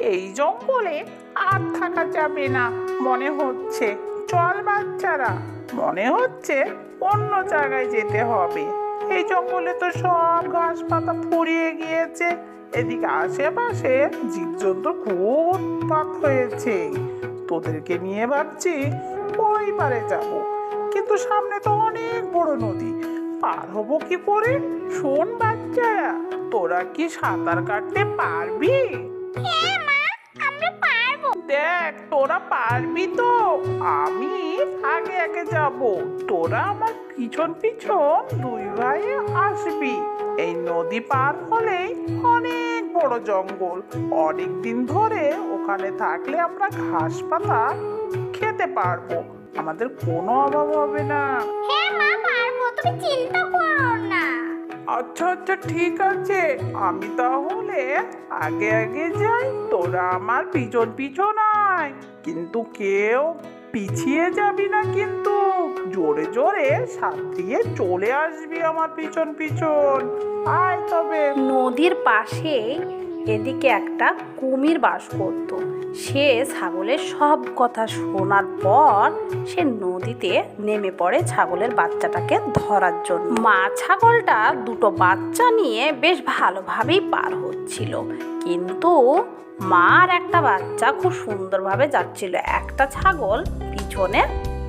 এই জঙ্গলে আর থাকা যাবে না, মনে হচ্ছে। চল বাচ্চারা, মনে হচ্ছে অন্য জায়গায় যেতে হবে। এই জঙ্গলে তো সব ঘাস পাতা ফুরিয়ে গিয়েছে। এদিকে আশেপাশে জীবজন্তু খুব উৎপাত হয়েছে। তোদেরকে নিয়ে ভাবছি ওই পারে যাব। কিন্তু সামনে তো অনেক বড় নদী। পার হব কি করে? শোন বাচ্চারা, তোরা কি সাঁতার কাটতে পারবি? তোরা পারবি তো? আমি আগে আগে যাব। তোরা আমার পিছন পিছন দুই ভাই আসবি। এই নদী পার হলেই অনেক বড় জঙ্গল। অনেক দিন ধরে ওখানে থাকলে আমরা ঘাস পাতা খেতে পারব। আমাদের কোনো অভাব হবে না। হ্যাঁ মা পারব। তুমি চিন্তা করো না। আচ্ছা আচ্ছা ঠিক আছে। আমি তাহলে আগে আগে যাই। তোরা আমার পিছন পিছন আয় কিন্তু কেউ পিছিয়ে যাবি না কিন্তু। জোরে জোরে সাঁতরিয়ে চলে আসবি আমার পিছন পিছন। আয় তবে। নদীর পাশে এদিকে একটা কুমির বাস করত। সে ছাগলের সব কথা শোনার পর সে নদীতে নেমে পড়ে ছাগলের বাচ্চাটাকে ধরার জন্য। মা ছাগলটা দুটো বাচ্চা নিয়ে বেশ ভালোভাবেই পার হচ্ছিল। কিন্তু মার একটা বাচ্চা খুব সুন্দরভাবে যাচ্ছিল। একটা ছাগল পিছনে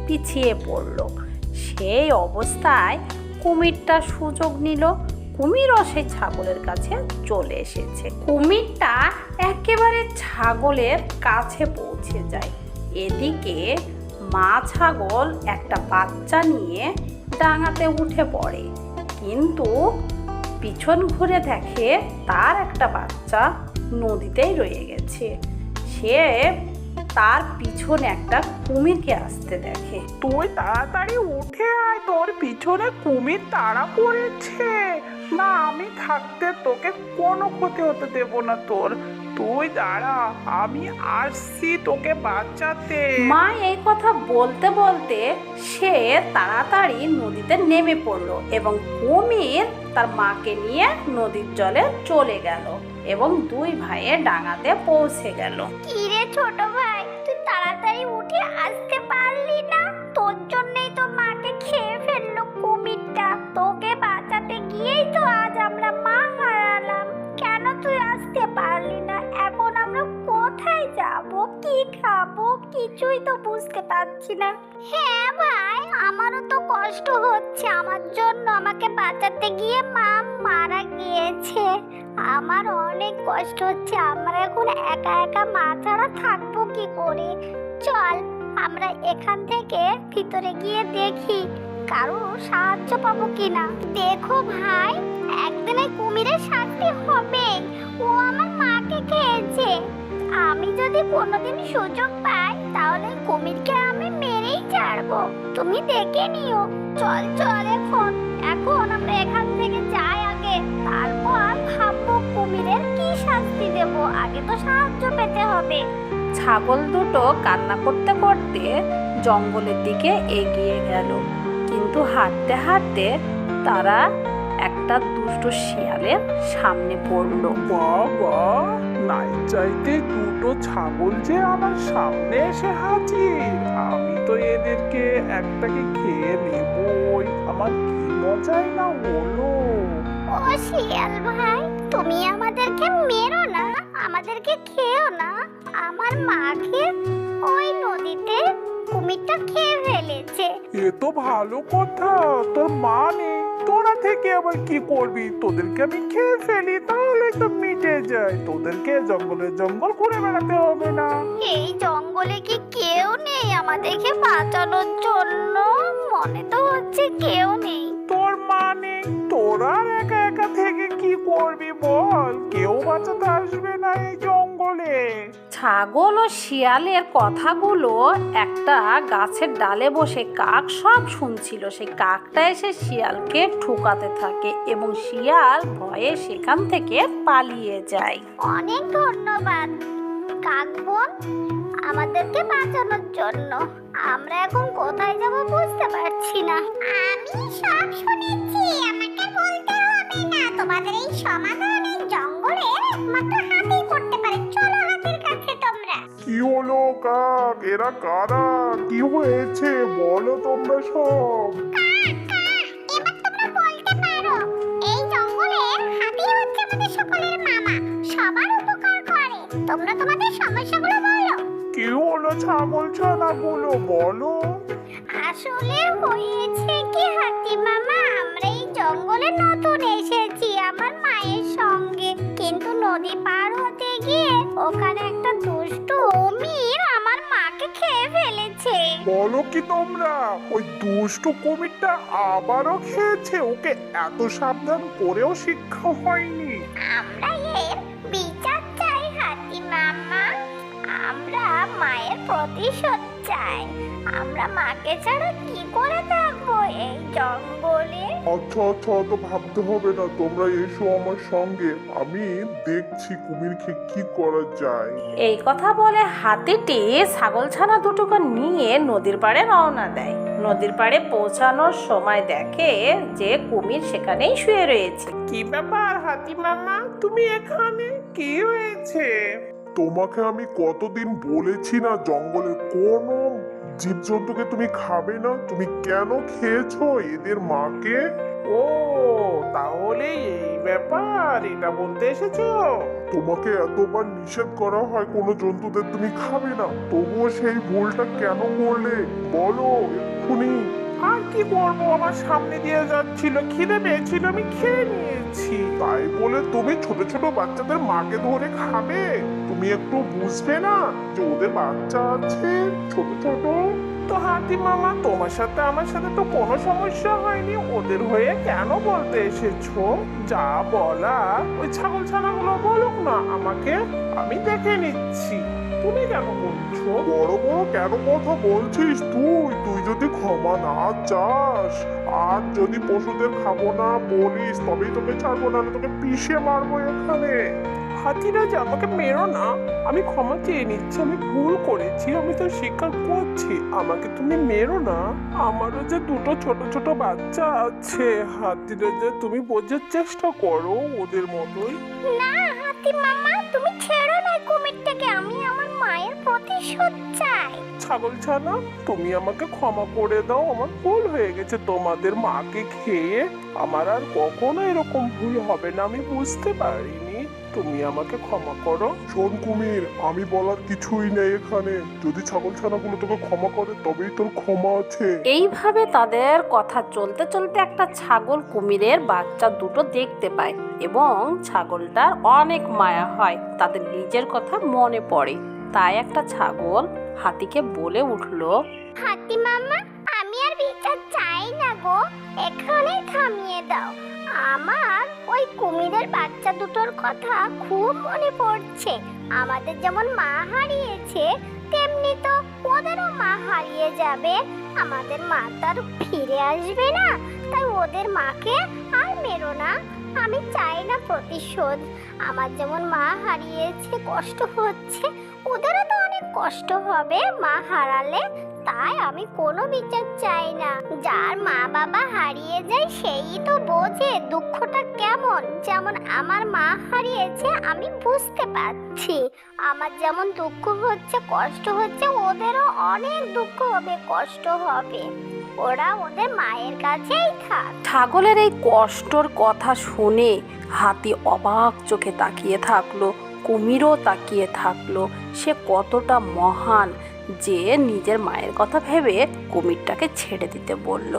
পিছিয়ে পড়ল। সেই অবস্থায় কুমিরটা সুযোগ নিল। কুমিরও সেই ছাগলের কাছে চলে এসেছে। কুমিরটা একেবারে ছাগলের কাছে পৌঁছে যায়। এদিকে মা ছাগল একটা বাচ্চা নিয়ে ডাঙাতে উঠে পড়ে। কিন্তু পিছন ঘুরে দেখে তার একটা বাচ্চা নদীতেই রয়ে গেছে। সে তার পিছনে একটা কুমিরকে আসতে দেখে। তুই তাড়াতাড়ি উঠে আয়, তোর পিছনে কুমির তাড়া পড়েছে না আমি থাকতে তোকে কোনো ক্ষতি হতে দেব না তোর। তুই দাঁড়া আমি আসছি তোকে বাঁচাতে। মা এই কথা বলতে বলতে সে তাড়াতাড়ি নদীতে নেমে পড়ল এবং কুমির তার মাকে নিয়ে নদীর জলে চলে গেল এবং দুই ভাইয়ের ডাঙাতে পৌঁছে গেল। কি রে ছোট ভাই তুই তাড়াতাড়ি উঠে আসতে পারলি না? তোর জন্যই তো আজ আমরা মা হারালাম। কেন তুই আসতে পারলি না? এখন আমরা কোথায় যাব? কি খাব? কিছুই তো বুঝতে পারছি না। হ্যাঁ ভাই, আমারও তো কষ্ট হচ্ছে। আমার জন্য আমাকে বাঁচাতে গিয়ে মা মারা গিয়েছে। আমার অনেক কষ্ট হচ্ছে। আমরা এখন একা একা মা ছাড়া থাকব কি করে? চল, আমরা এখান থেকে ভিতরে গিয়ে দেখি। কারও সাহায্য পাবো কিনা? দেখো ভাই, একদিন এই কুমিরের শাস্তি হবে। ও আমার মাকে খেয়েছে। আমি যদি কোনোদিন সুযোগ পাই, তাহলে কুমিরকে আমি মেরেই ছাড়বো। তুমি দেখে নিও। চল চল এখন। এখন আমরা এখান থেকে যাই আগে। তারপর ভাববো কুমিরের কি শাস্তি দেব। আগে তো সাহায্য পেতে হবে। ছাগল দুটো কান্না করতে করতে জঙ্গলের দিকে এগিয়ে গেল। কিন্তু হাঁটতে হাঁটতে তারা একটা দুষ্ট শিয়ালের সামনে পড়ল। বাবা নাই চাইতে দুটো ছাগল যে আমার সামনে এসে হাজির। আমি তো এদেরকে একটাকে খেয়ে নেবই। আমার কি মজাই না হলো। ও শিয়াল ভাই তুমি আমাদেরকে মেরো না আমাদেরকে খেও না। আমার মাকে ওই নদীতে কুমিরটা খেয়ে ফেলেছে। এ তো ভালো কথা তোর মা নেই। তোরা থেকে আবার কি করবি? তোদেরকে আমি খেয়ে ফেলি তাহলে তো মিটে যায়। তোদেরকে জঙ্গলে জঙ্গল ঘুরে বেড়াতে হবে না। এই জঙ্গলে কি কেউ নেই আমাদেরকে বাঁচানোর জন্য? মনে তো হচ্ছে কেউ নেই। তোর মা নেই তোরা একা একা থেকে কি করবি বল? কেউ বাঁচাতে আসবে না এই জঙ্গলে। ছাগল ও শিয়ালের কথাগুলো একটা গাছের ডালে বসে কাক সব শুনছিল। সেই কাকটা এসে শিয়ালকে ঠুকাতে থাকে এবং শিয়াল ভয়ে সেখান থেকে পালিয়ে যায়। অনেক ধন্যবাদ কাকবন আমাদেরকে বাঁচানোর জন্য আমরা এখন কোথায় যাব বুঝতে পারছি না। আমি সব শুনেছি, আমাকে বলতে হবে না। তোমাদের এই জঙ্গলের একমাত্র হাতি। কি হলো কাক? এরা কারা? কি হয়েছে? বলো তোমরা সব। তোমরা তোমাদের সমস্যাগুলো কি হলো ছাগল ছানাগুলো বলো। আসলে হয়েছে কি হাতি মামা আমরা এই জঙ্গলে নতুন এসেছি আমার মায়ের সঙ্গে। কিন্তু নদী পার হতে গিয়ে ওখানে একটা দুষ্টু অমির আমার মাকে খেয়ে ফেলেছে। বলো কি তোমরা ওই দুষ্টু কুমিরটা আবারও খেয়েছে? ওকে এত সাবধান করেও শিক্ষা হয়নি। আমরা এর বিচার চাই হাতি মামা। আমরা মায়ের প্রতিশোধ চাই। আমরা মাকে ছাড়া কি করে থাকব এই জঙ্গলে? আচ্ছা আচ্ছা অত ভাবতে হবে না তোমরা এসো আমার সঙ্গে। আমি দেখছি কুমিরকে কি করা যায়। এই কথা বলে হাতিটি ছাগলছানা দুটোকে নিয়ে নদীর পাড়ে রওনা দেয়। নদীর পাড়ে পৌঁছানোর সময় দেখে যে কুমির সেখানেই শুয়ে রয়েছে। কি ব্যাপার হাতি মামা? তুমি এখানে? কি হয়েছে? তোমাকে আমি কতদিন বলেছি না জঙ্গলের কোনো জীবজন্তুকে তুমি খাবে না? তুমি কেন খেয়েছো এদের মাকে? ও তাহলে এই ব্যাপার এটা বলতে এসেছ? তোমাকে এতবার নিষেধ করা হয় কোনো জন্তুদের তুমি খাবে না। তবুও সেই ভুলটা কেন করলে? বলো এক্ষুনি। আর কি করব আমার সামনে দিয়ে যাচ্ছিল খিদে পেয়েছিল আমি খেয়ে নিয়েছি। তাই বলে তুমি ছোট ছোট বাচ্চাদের মাকে ধরে খাবে? তুমি একটু বুঝবে না যে ওদের বাচ্চা আছে ছোট ছোট? তো হাতি মামা তোমার সাথে আমার সাথে তো কোনো সমস্যা হয়নি। ওদের হয়ে কেন বলতে এসেছ? যা বলা ওই ছাগল ছানাগুলো বলুক না আমাকে আমি দেখে নিচ্ছি। তুমি কেন বলছো? বড় বড় কেন কথা বলছিস তুই? তুই যদি ক্ষমা না চাস আর যদি পশুদের খাব না বলিস তবেই তোকে ছাড়বো না তোকে পিষে মারবো এখানে। হাতিরা যে আমাকে মেরো না আমি ক্ষমা চেয়ে নিচ্ছি আমি ভুল করেছি আমি তো স্বীকার করছি। আমাকে তুমি মেরো না আমারও যে দুটো ছোট ছোট বাচ্চা আছে। হাতিরা যে তুমি বোঝার চেষ্টা করো ওদের মতোই। না হাতি মামা চাই ছাগল ছানা তুমি আমাকে ক্ষমা করে দাও আমার ভুল হয়ে গেছে। তোমাদের মাকে খেয়ে আমার আর কখনো এরকম ভুল হবে না আমি বুঝতে পারিনি। তুমি আমাকে ক্ষমা করো। শোন কুমির আমি বলার কিছুই নেই এখানে। যদি ছাগল ছানাগুলো তোকে ক্ষমা করে তবেই তোর ক্ষমা আছে। এইভাবে তাদের কথা চলতে চলতে একটা ছাগল কুমিরের বাচ্চা দুটো দেখতে পায় এবং ছাগলটার অনেক মায়া হয়। তাদের নিজের কথা মনে পড়ে। তাই একটা ছাগল হাতিকে বলে উঠল, হাতি মামা, আমি আর বিচার চাই না গো। এখানেই থামিয়ে দাও। আমার ওই কুমিরের বাচ্চা দুটোর কথা খুব মনে পড়ছে। আমাদের যেমন মা হারিয়েছে, তেমনি তো ওদেরও মা হারিয়ে যাবে। আমাদের মা তার ফিরে আসবে না, তাই ওদের মাকে আর মেরো না। আমি চাই না প্রতিশোধ। আমার যেমন মা হারিয়েছে, কষ্ট হচ্ছে, ওদেরও তো অনেক কষ্ট হবে। মা হারালে তাই আমি কোনো বিচার চাই না। যার মা বাবা হারিয়ে যায়, সেই তো বোঝে দুঃখটা কেমন। যেমন আমার মা হারিয়েছে, আমি বুঝতে পারছি। আমার যেমন দুঃখ হচ্ছে, কষ্ট হচ্ছে, ওদেরও অনেক দুঃখ হবে, কষ্ট হবে। ওরা ওদের মায়ের কাছেই থাক। ছাগলের এই কষ্টর কথা শুনে হাতি অবাক চোখে তাকিয়ে থাকল কুমিরও তাকিয়ে থাকল। সে কতটা মহান যে নিজের মায়ের কথা ভেবে কুমিরটাকে ছেড়ে দিতে বলল।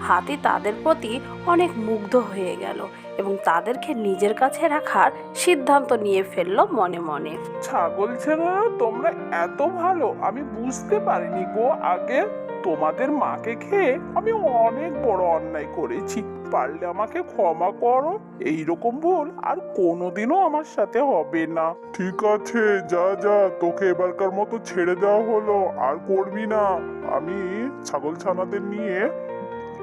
হাতি তাদের প্রতি অনেক মুগ্ধ হয়ে গেল এবং তাদেরকে নিজের কাছে রাখার সিদ্ধান্ত নিয়ে ফেলল মনে মনে। ছাগল ছেড়ে তোমরা এত ভালো আমি বুঝতে পারিনি গো আগে। তোমাদের মাকে খেয়ে আমি অনেক বড় অন্যায় করেছি। পারলে আমাকে ক্ষমা করো। এই রকম ভুল আর কোনোদিনও আমার সাথে হবে না। ঠিক আছে, যা যা, তোকে এবারকার মতো ছেড়ে দেওয়া হলো। আর করবি না। আমি ছাগল ছানাদের নিয়ে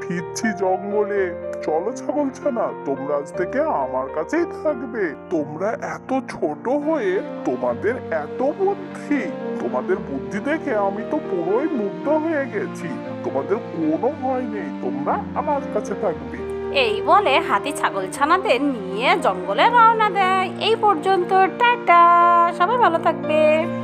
ফিরছি জঙ্গলে। চলো ছাগল ছানা, তোমরা আজ থেকে আমার কাছেই থাকবে। তোমরা এত ছোট হয়ে তোমাদের এত বুদ্ধি, তোমাদের বুদ্ধি দেখে আমি তো পুরোই মুগ্ধ হয়ে গেছি। তোমাদের কোনো ভয় নেই, তোমরা আমার কাছে থাকবে। এই বলে হাতি ছাগল ছানাদের নিয়ে জঙ্গলে রওনা দেয়। এই পর্যন্ত টাটা, সবাই ভালো থাকবে।